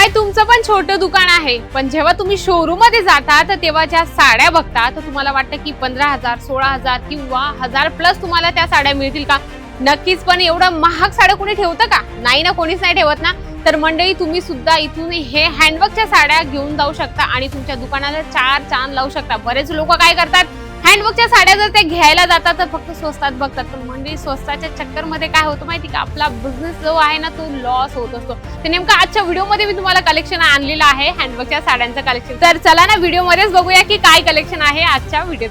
काय तुमचं पण छोटं दुकान आहे. पण जेव्हा तुम्ही शोरूममध्ये जाता तर तेव्हा ज्या साड्या बघता तर तुम्हाला वाटतं की पंधरा हजार सोळा हजार किंवा हजार प्लस तुम्हाला त्या साड्या मिळतील का? नक्कीच पण एवढं महाग साड्या कोणी ठेवतं का? नाही ना कोणीच नाही ठेवत ना. तर मंडळी तुम्ही सुद्धा इथून हे हँडवर्कच्या साड्या घेऊन जाऊ शकता आणि तुमच्या दुकानाला चार चांद लावू शकता. बरेच लोक काय करतात? हँडवर्कच्या साड्या जर ते घ्यायला जातात तर फक्त स्वस्तात बघतात. पण स्वस्ताच्या चक्करमध्ये काय होतं माहिती का? आपला बिझनेस जो आहे ना तो लॉस होत असतो. तर नेमका आजच्या व्हिडिओमध्ये मी तुम्हाला कलेक्शन आणलेलं आहे हँडवर्कच्या साड्यांचं कलेक्शन तर चला ना व्हिडिओमध्येच बघूया की काय कलेक्शन आहे आजच्या व्हिडिओ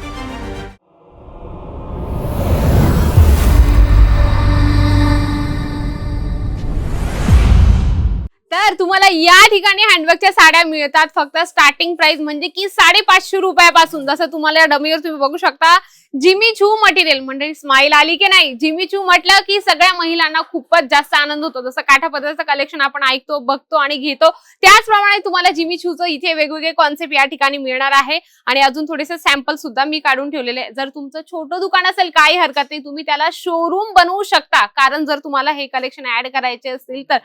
तुम्हाला या ठिकाणी हँडवर्कच्या साड्या मिळतात. फक्त स्टार्टिंग प्राइस म्हणजे की साडेपाचशे रुपयापासून. जसं तुम्हाला या डमीवर तुम्ही बघू शकता जिमी छू मटेरियल म्हणजे स्माईल आली की नाही जिमी चू म्हटलं की सगळ्या महिलांना खूपच जास्त आनंद होतो. जसं काठापदराचं कलेक्शन आपण ऐकतो बघतो आणि घेतो. त्याचप्रमाणे तुम्हाला जिमी छूचं इथे वेगवेगळे कॉन्सेप्ट या ठिकाणी मिळणार आहे. आणि अजून थोडेसे सॅम्पल सुद्धा मी काढून ठेवलेले जर तुमचं छोटं दुकान असेल काही हरकत नाही तुम्ही त्याला शोरूम बनवू शकता. कारण जर तुम्हाला हे कलेक्शन ऍड करायचे असतील तर.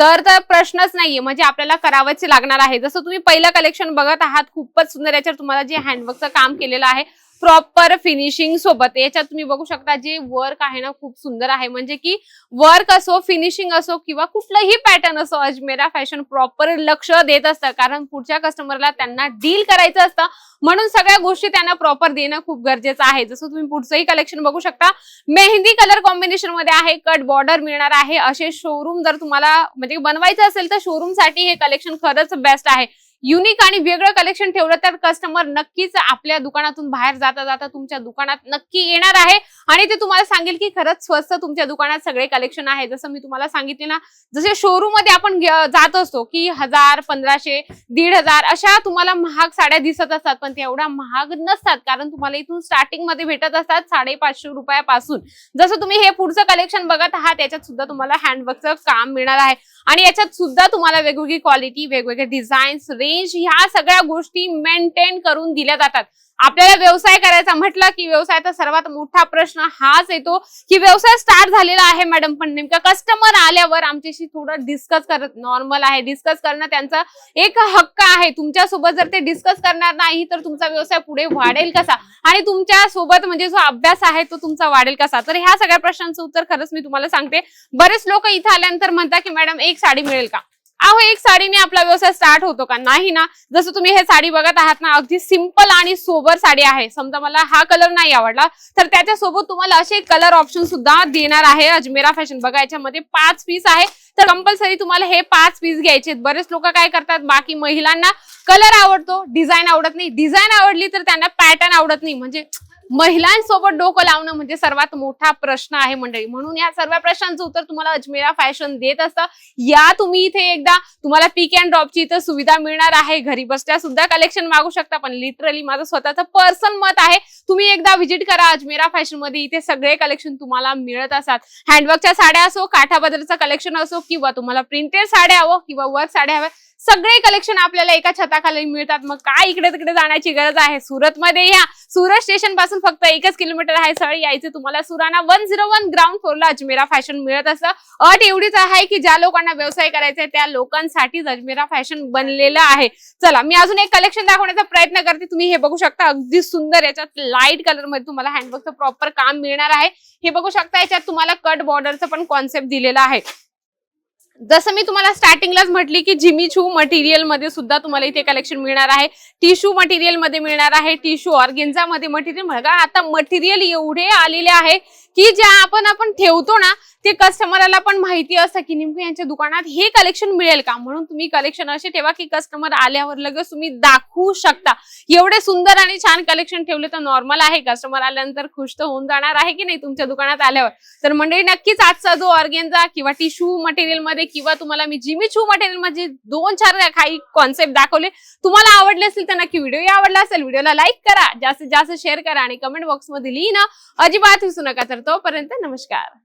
तर तर प्रश्नच नाहीये. म्हणजे आपल्याला करावंच लागणार आहे. जसं तुम्ही पहिलं कलेक्शन बघत आहात खूपच सुंदर याच्यावर तुम्हाला जे हँडवर्कचं काम केलेलं आहे प्रॉपर फिनिशिंग सोबत. याच्यात तुम्ही बघू शकता जे वर्क आहे ना खूप सुंदर आहे. म्हणजे की वर्क असो फिनिशिंग असो किंवा कुठलंही पॅटर्न असो अजमेरा फॅशन प्रॉपर लक्ष देत असतं. कारण पुढच्या कस्टमरला त्यांना डील करायचं असतं. म्हणून सगळ्या गोष्टी त्यांना प्रॉपर देणं खूप गरजेचं आहे. जसं तुम्ही पुढचंही कलेक्शन बघू शकता. मेहंदी कलर कॉम्बिनेशनमध्ये आहे कट बॉर्डर मिळणार आहे. असे शोरूम जर तुम्हाला म्हणजे बनवायचं असेल तर शोरूमसाठी हे कलेक्शन खरंच बेस्ट आहे. युनिक आणि वेगळं कलेक्शन ठेवलं तर कस्टमर नक्कीच आपल्या दुकानातून बाहेर जाता जाता तुमच्या दुकानात नक्की येणार आहे. आणि ते तुम्हाला सांगेल की खरंच स्वस्त तुमच्या दुकानात सगळे कलेक्शन आहे जसं मी तुम्हाला सांगितले ना जसे शोरूममध्ये आपण जात असतो की हजार पंधराशे दीड हजार अशा तुम्हाला महाग साड्या दिसत असतात. पण ते एवढ्या महाग नसतात कारण तुम्हाला इथून स्टार्टिंगमध्ये भेटत असतात साडेपाचशे रुपयापासून. जसं तुम्ही हे पुढचं कलेक्शन बघत आहात याच्यात सुद्धा तुम्हाला हँडवर्कचं काम मिळणार आहे. आणि याच्यात सुद्धा तुम्हाला वेगवेगळी क्वालिटी वेगवेगळे डिझाईन्स रेंज ह्या सगळ्या गोष्टी मेंटेन करून दिल्या जातात. आपल्याला व्यवसाय करायचा म्हटलं की व्यवसायाचा सर्वात मोठा प्रश्न हाच येतो की व्यवसाय स्टार्ट झालेला आहे मॅडम पण नेमका कस्टमर आल्यावर आमच्याशी थोडं डिस्कस करत नॉर्मल आहे. डिस्कस करणं त्यांचा एक हक्क आहे. तुमच्यासोबत जर ते डिस्कस करणार नाही तर तुमचा व्यवसाय पुढे वाढेल कसा? आणि तुमच्यासोबत म्हणजे जो अभ्यास आहे तो तुमचा वाढेल कसा? तर ह्या सगळ्या प्रश्नांचं उत्तर खरंच मी तुम्हाला सांगते. बरेच लोक इथे आल्यानंतर म्हणतात की मॅडम एक साडी मिळेल का? अहो एक साडीने आपला व्यवसाय स्टार्ट होतो का? नाही ना. जसं तुम्ही हे साडी बघत आहात ना अगदी सिंपल आणि सोबर साडी आहे. समजा मला हा कलर नाही आवडला तर त्याच्यासोबत तुम्हाला असे कलर ऑप्शन सुद्धा देणार आहे अजमेरा फॅशन बघा याच्यामध्ये पाच पीस आहे. तर कंपल्सरी तुम्हाला हे पाच पीस घ्यायचे बरेच लोक काय करतात बाकी महिलांना कलर आवडतो डिझाईन आवडत नाही. डिझाईन आवडली तर त्यांना पॅटर्न आवडत नाही. म्हणजे महिलांसोबत डोकं लावणं म्हणजे सर्वात मोठा प्रश्न आहे मंडळी. म्हणून या सर्व प्रश्नांचं उत्तर तुम्हाला अजमेरा फॅशन देत असतं. या तुम्ही इथे एकदा तुम्हाला पिक अँड ड्रॉपची इथं सुविधा मिळणार आहे. घरी बसल्या सुद्धा कलेक्शन मागू शकता पण लिटरली माझं स्वतःचं पर्सन मत आहे. तुम्ही एकदा व्हिजिट करा अजमेरा फॅशनमध्ये. इथे सगळे कलेक्शन तुम्हाला मिळत असतात. हँडवर्कच्या साड्या असो काठाबदरचं कलेक्शन असो किंवा तुम्हाला प्रिंटेड साड्या हवं किंवा वर्क साड्या हव्या सगळे कलेक्शन आपल्याला एका छताखाली मिळतात. मग काय इकडे तिकडे जाण्याची गरज आहे? सुरत मध्ये या. सुरत स्टेशनपासून फक्त एकच किलोमीटर आहे सळ यायचे तुम्हाला Surana one zero one ground फ्लोरला Ajmera fashion मिळत असतं. अट एवढीच आहे की ज्या लोकांना व्यवसाय करायचा आहे त्या लोकांसाठीच अजमेरा फॅशन बनलेलं आहे. चला मी अजून एक कलेक्शन दाखवण्याचा प्रयत्न करते. तुम्ही हे बघू शकता. अगदी सुंदर याच्यात लाइट कलरमध्ये तुम्हाला हँडवर्कचं प्रॉपर काम मिळणार आहे. हे बघू शकता याच्यात तुम्हाला कट बॉर्डरचं पण कॉन्सेप्ट दिलेला आहे. जसं मी तुम्हाला स्टार्टिंगलाच म्हटली की जिमीचू मटेरियलमध्ये सुद्धा तुम्हाला इथे कलेक्शन मिळणार आहे. टिश्यू मटेरियलमध्ये मिळणार आहे. टिश्यू ऑर्गेन्झा मध्ये मटेरियल बघा आता मटेरियल एवढे आलेले आहे की ज्या आपण आपण ठेवतो ना ते कस्टमरला पण माहिती असतं की नेमकं यांच्या दुकानात हे कलेक्शन मिळेल का? म्हणून तुम्ही कलेक्शन असे ठेवा की कस्टमर आल्यावर लगेच तुम्ही दाखवू शकता. एवढे सुंदर आणि छान कलेक्शन ठेवले तर नॉर्मल आहे. कस्टमर आल्यानंतर खुश तर होऊन जाणार आहे की नाही तुमच्या दुकानात आल्यावर? तर मंडळी नक्कीच आजचा जो ऑर्गेनचा किंवा टिश्यू मटेरियलमध्ये किंवा तुम्हाला मी जिमी छू मटेरियलमध्ये दोन चार काही कॉन्सेप्ट दाखवले तुम्हाला आवडले असतील तर नक्की व्हिडिओ आवडला असेल व्हिडिओला लाईक करा जास्तीत जास्त शेअर करा आणि कमेंट बॉक्समध्ये लिहिणं अजिबात विसरू नका. तर तोपर्यंत नमस्कार.